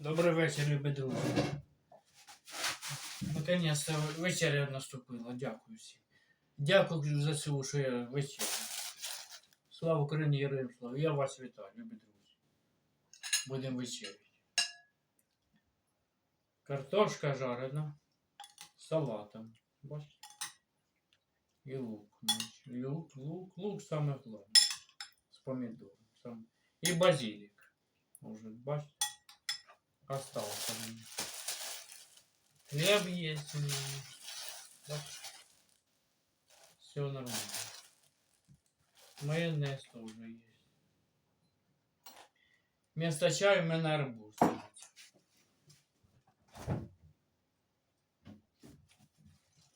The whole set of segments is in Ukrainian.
Добрий вечір, любі друзі. Наконець-то вечеря наступила. Дякую всім. Дякую за це, що я вечеря. Слава Україні, героям слава. Я вас вітаю, любі друзі. Будемо вечеряти. Картошка жарена салатом. Бачите? І лук. Лук, лук, лук саме головне. З помідором. І базилік. Може, бачите? Остался у меня. Хлеб есть у меня. Все нормально. Майонез тоже есть. Вместо чая у меня арбуз.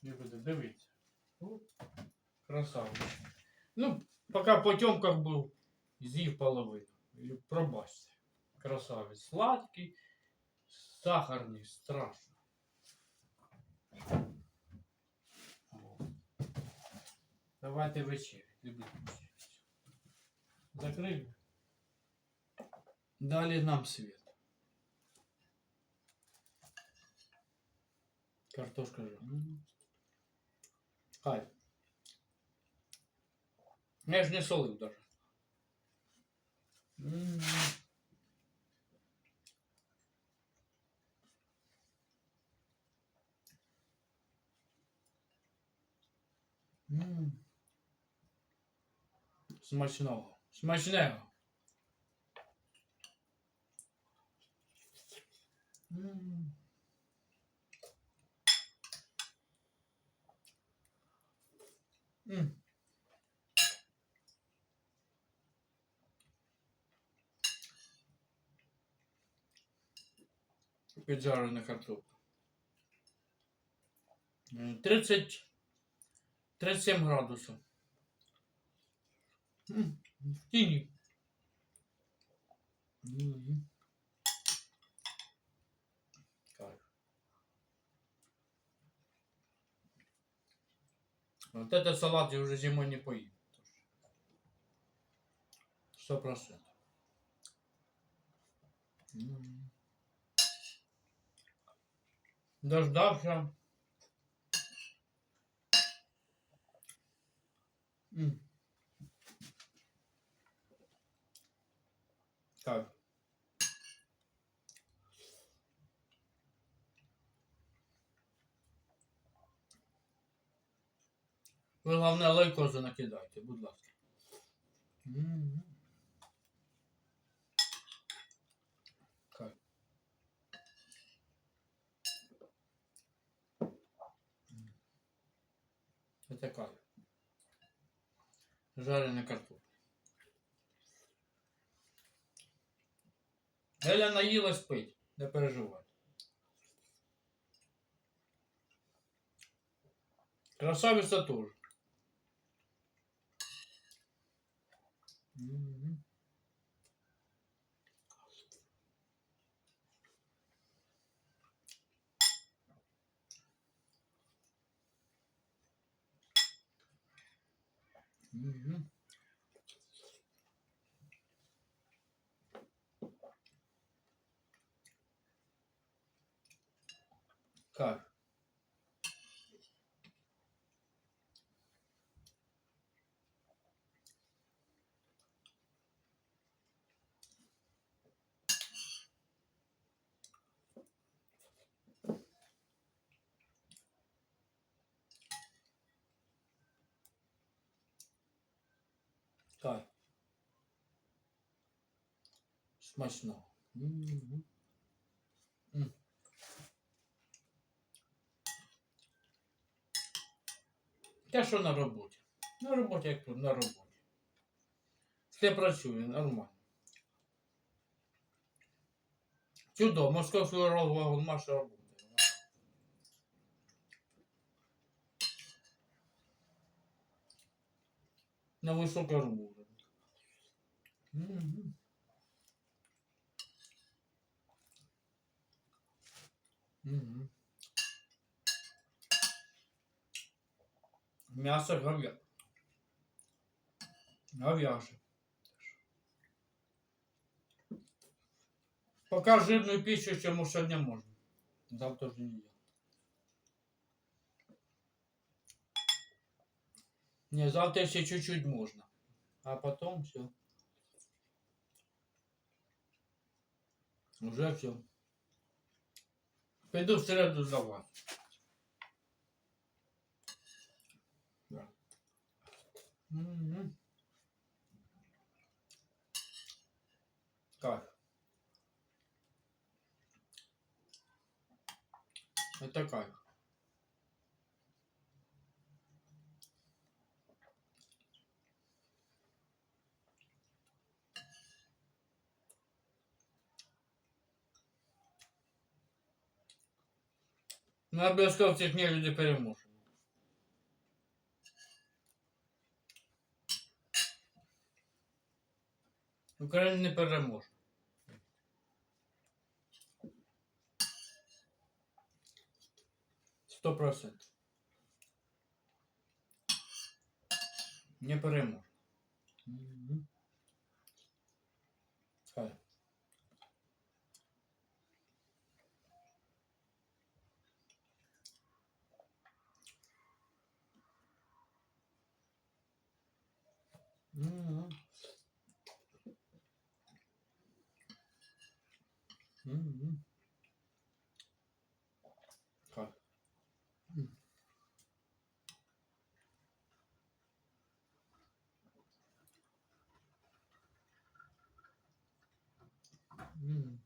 Любите, дивіться. О, Красавчик. Ну, пока потемках был, з'їв половину. І Пробачте. Красавець. Сладкий, сахарний, страшно. Давайте вечерять. Люблю вечерять. Закрили. Дали нам свет. Картошка же. Хай. Я ж не солив даже. М. М. Смачного. Смачного. М. М. Картопля. 30 37 градусів. В тіні. Вот этот салат я уже зимой не поем. Сто процентов. Дождався. М. Так. Ви головне лайкози накидайте, будь ласка. М. Так. Це кайф. жареной картофель. Геля наїлась пить, не переживай. Красавица тоже. Мгм. Как? Как? Смачно. Мгм. М. Я що на роботі? На роботі, як тут, на роботі. Все працює, нормально. Чудово, московський вагон наша робота. На високому уровні. Мгм. Мгм. М'ясо говя. Говяже. Пока жирную пищу, чему сегодня можно. Завтра уже нельзя. Не, завтра еще чуть-чуть можно. А потом все. Уже все. Пойду в среду сдавать. Да. Мгм. Ну, обов'язково цих люди переможемо. Україна не переможе. Сто процентів. Не переможе. М.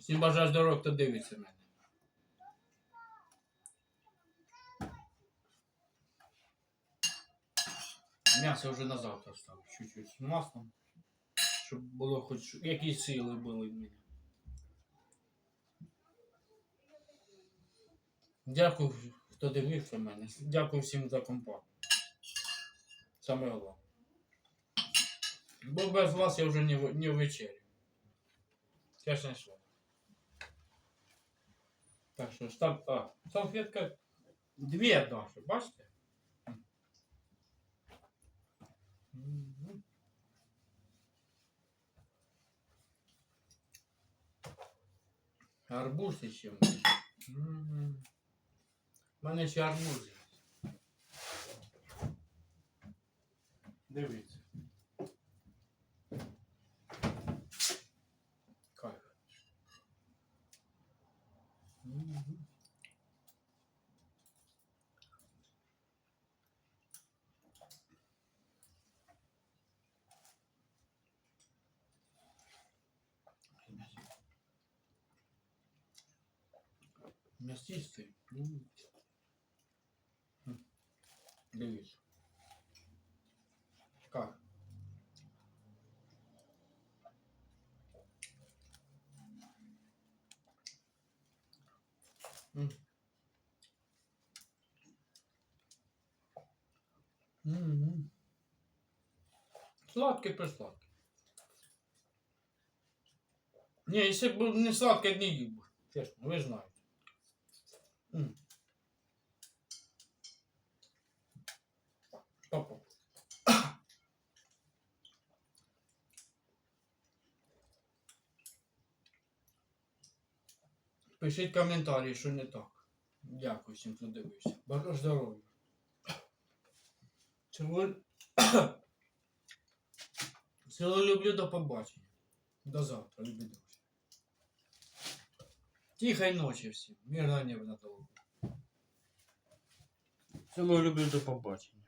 Всім бажаю здоров'я, хто дивиться мене. М'ясо вже на завтра ставлю, чуть-чуть маслом, щоб було хоч якісь сили були в мене. Дякую, хто дивився мене. Дякую всім за компанію. Саме головне. Бо без вас я вже не, не вечерю. Чесне слово. Так що став. А, салфетка. Дві наші, бачите? Мгм. Арбуз ще в мене. Мгм. У мене ще арбуз. Дивіться. Кайф. Мгм. Мясистий. М. Дивіться. Как? М-м. Сладкий присладкий. Не, если бы не сладкий, не їв би. Чесно, ви знаєте. Пишіть коментарі, що не так. Дякую всім, хто дивився. Бажаю здоров'я. Цілую. Цілую люблю до побачення. До завтра, любі. Тихої ночі всім. Мирного неба на голову. Люблю до побачення.